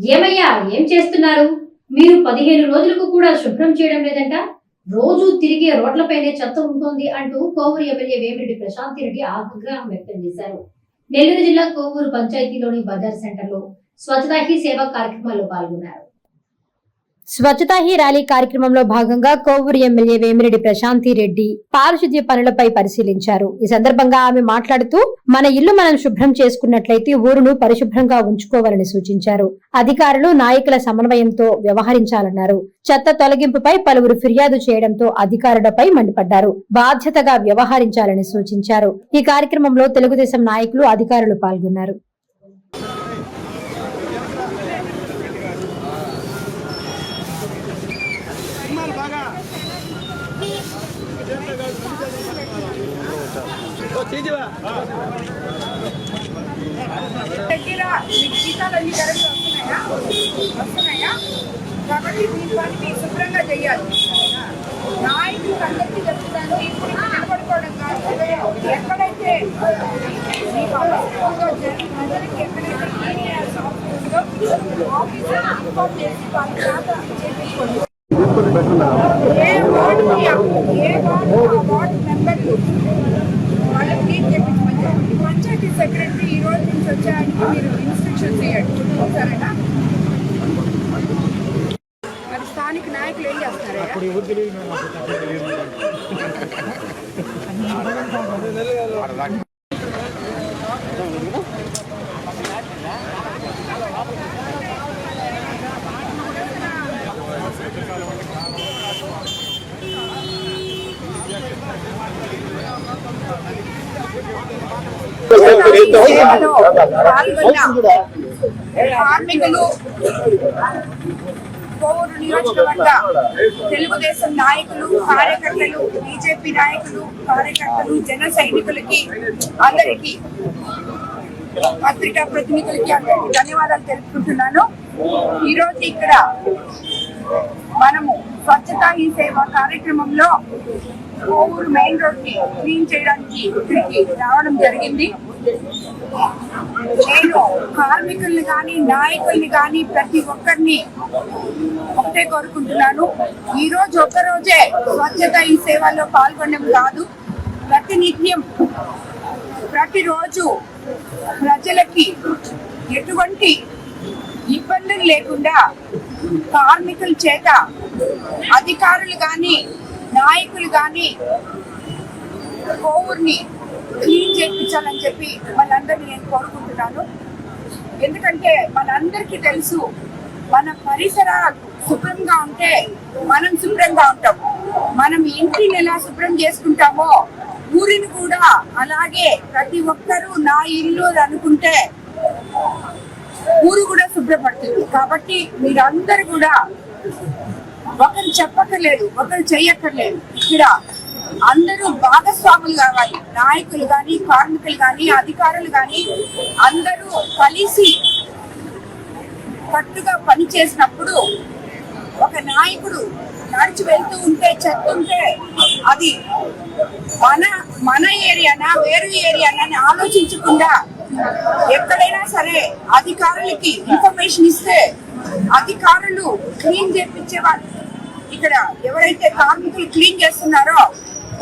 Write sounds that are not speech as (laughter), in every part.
ఏమయ్యా ఏం చేస్తున్నారు? మీరు పదిహేను రోజులకు కూడా శుభ్రం చేయడం లేదంట? రోజు తిరిగే రోడ్లపైనే చెత్త ఉంటుంది అంటూ కోవూరు ఎమ్మెల్యే వేమిరెడ్డి ప్రశాంతి రెడ్డి ఆగ్రహం వ్యక్తం చేశారు. నెల్లూరు జిల్లా కోవూరు పంచాయతీలోని బజార్ సెంటర్లో స్వచ్ఛతా హీ సేవ కార్యక్రమాల్లో పాల్గొన్నారు. స్వచ్ఛతా హీ ర్యాలీ కార్యక్రమంలో భాగంగా కోవూరు ఎమ్మెల్యే వేమిరెడ్డి ప్రశాంతి రెడ్డి పారిశుద్ధ్య పనులపై పరిశీలించారు. ఈ సందర్భంగా ఆమె మాట్లాడుతూ మన ఇల్లు మనం శుభ్రం చేసుకున్నట్లయితే ఊరును పరిశుభ్రంగా ఉంచుకోవాలని సూచించారు. అధికారులు నాయకుల సమన్వయంతో వ్యవహరించాలన్నారు. చెత్త తొలగింపుపై పలువురు ఫిర్యాదు చేయడంతో అధికారులపై మండిపడ్డారు. బాధ్యతగా వ్యవహరించాలని సూచించారు. ఈ కార్యక్రమంలో తెలుగుదేశం నాయకులు అధికారులు పాల్గొన్నారు. దగ్గర మీకు టీకాలు అన్ని కరెక్ట్ వస్తున్నాయా వస్తున్నాయా కాబట్టి మీరు పని మీరు శుభ్రంగా చేయాలి నాయకులు అందరికీ చెప్తున్నాను ఇప్పుడు ఇక్కడ నిలబడుకోవడం కాదు ఎక్కడైతే మీకు అవసరం ఉందో జన- ప్రజలకి ఎక్కడైతే క్లీన్ చేయాల్సిన అవసరం ఉందో ఆఫీసర్ ఇన్ఫార్మ్ చేసి వాళ్ళ చేత చేపించుకోండి ఏ వార్డుకి ఏ వార్డు ఆ వార్డు మెంబర్లు వాళ్ళు క్లీన్ చేయించమని చెప్పండి పంచాయతీ సెక్రటరీ ఈ రోజు నుంచి వచ్చాయని మీరు ఇన్స్ట్రక్షన్స్ ఇవ్వండి సరేనా? మరి స్థానిక నాయకులు ఏం చేస్తారా (laughs) సేవలో పాల్గొన్న కార్మికులు కోవూరు నియోజకవర్గ తెలుగుదేశం నాయకులు కార్యకర్తలు బీజేపీ నాయకులు కార్యకర్తలు జన సైనికులకి అందరికీ పత్రికా ప్రతినిధులకి అందరికీ ధన్యవాదాలు తెలుపుకుంటున్నాను ఈరోజు ఇక్కడ మనము స్వచ్ఛతా ఈ సేవ కార్యక్రమంలో కోవూరు మెయిన్ రోడ్ని క్లీన్ చేయడానికి ఇక్కడికి రావడం జరిగింది. నేను కార్మికుల్ని కానీ నాయకుల్ని కానీ ప్రతి ఒక్కరిని ఒకటే కోరుకుంటున్నాను. ఈ రోజు ఒక్క రోజే స్వచ్ఛత ఈ సేవల్లో పాల్గొనడం కాదు. ప్రతినిత్యం ప్రతిరోజు ప్రజలకి ఎటువంటి ఇబ్బందులు లేకుండా కార్మికుల చేత అధికారులు కానీ నాయకులు కానీ కోవూర్ని క్లీన్ చేయించాలని చెప్పి మనందరినీ నేను కోరుకుంటున్నాను. ఎందుకంటే మనందరికీ తెలుసు మన పరిసరాలు శుభ్రంగా ఉంటే మనం శుభ్రంగా ఉంటాం. మనం ఇంటిని ఎలా శుభ్రం చేసుకుంటామో ఊరిని కూడా అలాగే ప్రతి ఒక్కరూ నా ఇల్లు అని అనుకుంటే ఊరు కూడా శుభ్రపడుతుంది. కాబట్టి మీరందరూ కూడా ఒకరు చెప్పక్కర్లేదు ఒకరు చెయ్యక్కర్లేదు ఇక్కడ అందరూ భాగస్వాములు కావాలి. నాయకులు కానీ కార్మికులు కానీ అధికారులు కానీ అందరూ కలిసి కట్టుగా పని చేసినప్పుడు ఒక నాయకుడు నడిచి వెళ్తూ ఉంటే చెత్త ఉంటే అది మన మన ఏరియానా వేరే ఏరియానా అని ఆలోచించకుండా ఎక్కడైనా సరే అధికారులకి ఇన్ఫర్మేషన్ ఇస్తే అధికారులు క్లీన్ చేపించేవాళ్ళు ఇక్కడ ఎవరైతే కార్మికులు క్లీన్ చేస్తున్నారో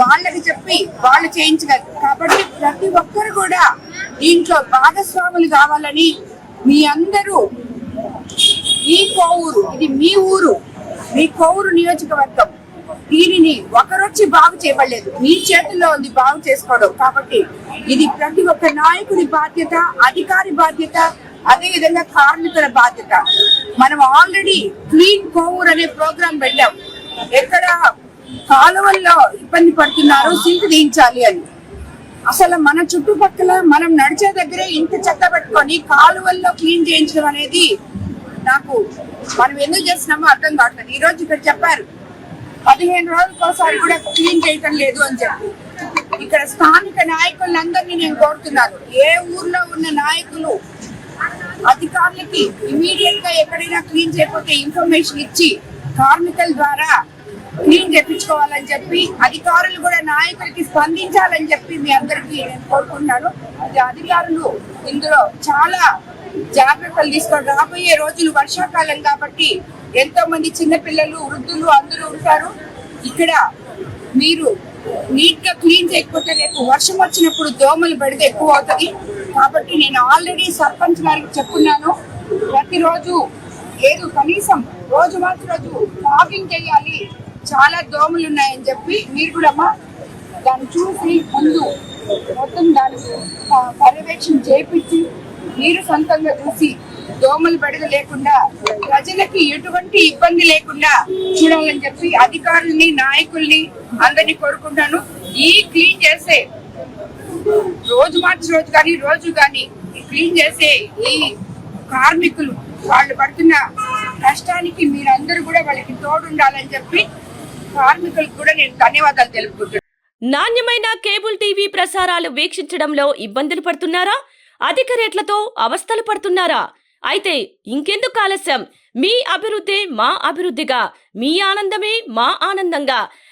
వాళ్ళకి చెప్పి వాళ్ళు చేయించగలరు. కాబట్టి ప్రతి ఒక్కరు కూడా దీంట్లో భాగస్వాములు కావాలని మీ అందరూ మీ కోవూరు ఇది మీ ఊరు మీ కోవూరు నియోజకవర్గం. దీనిని ఒకరొచ్చి బాగు చేయబడలేదు. మీ చేతుల్లో ఉంది బాగు చేసుకోవడం. కాబట్టి ఇది ప్రతి ఒక్క నాయకుడి బాధ్యత అధికారి బాధ్యత అదే విధంగా కార్మికుల బాధ్యత. మనం ఆల్రెడీ క్లీన్ కోవూర్ అనే ప్రోగ్రాం పెట్టాం. ఎక్కడ కాలువల్లో ఇబ్బంది పడుతున్నారు సింక్ తీయించాలి అని. అసలు మన చుట్టుపక్కల మనం నడిచే దగ్గరే ఇంత చెత్త పెట్టుకొని కాలువల్లో క్లీన్ చేయించడం అనేది నాకు మనం ఎందుకు చేస్తున్నామో అర్థం కావట్లేదు. ఈ రోజు ఇక్కడ చెప్పారు పదిహేను రోజులకోసారి కూడా క్లీన్ చేయటం లేదు అని చెప్పి. ఇక్కడ స్థానిక నాయకులందరినీ నేను కోరుతున్నాను. ఏ ఊర్లో ఉన్న నాయకులు అధికారులకి ఇమీడియట్గా ఎక్కడైనా క్లీన్ చేయకపోతే ఇన్ఫర్మేషన్ ఇచ్చి కార్మికుల ద్వారా క్లీన్ చేపించుకోవాలని చెప్పి అధికారులు కూడా నాయకులకి స్పందించాలని చెప్పి మీ అందరికీ నేను కోరుకుంటున్నాను. అధికారులు ఇందులో చాలా జాగ్రత్తలు తీసుకోండి రాబోయే రోజులు వర్షాకాలం కాబట్టి ఎంతో మంది చిన్నపిల్లలు వృద్ధులు అందరూ ఉంటారు. ఇక్కడ మీరు నీట్గా క్లీన్ చేయకపోతే రేపు వర్షం వచ్చినప్పుడు దోమలు పడితే ఎక్కువ అవుతుంది. కాబట్టి నేను ఆల్రెడీ సర్పంచ్ గారికి చెప్పున్నాను ప్రతిరోజు లేదు కనీసం రోజు మార్చి రోజు వాకింగ్ చేయాలి. చాలా దోమలు ఉన్నాయని చెప్పి మీరు కూడా అమ్మా దాన్ని చూసి ముందు మొత్తం దాన్ని పర్యవేక్షణ చేపించి మీరు సొంతంగా చూసి దోమలు బెడద లేకుండా ప్రజలకి ఎటువంటి ఇబ్బంది లేకుండా చూడాలని చెప్పి అధికారుల్ని నాయకుల్ని అందరినీ కోరుకుంటాను ఈ క్లీన్ చేసే రోజు మార్చి రోజు కానీ రోజు కానీ క్లీన్ చేసే ఈ కార్మికులు వాళ్ళు పడుతున్న కష్టానికి మీరందరూ కూడా వాళ్ళకి తోడుండాలని చెప్పి కార్మికులకు కూడా నేను ధన్యవాదాలు తెలుపుకుంటున్నాను. నాణ్యమైన కేబుల్ టీవీ ప్రసారాలు వీక్షించడంలో ఇబ్బందులు పడుతున్నారా? అధిక రేట్లతో అవస్థలు పడుతున్నారా? అయితే ఇంకెందుకు ఆలస్యం? మీ అభివృద్ధి మా అభివృద్ధిగా మీ ఆనందమే మా ఆనందంగా.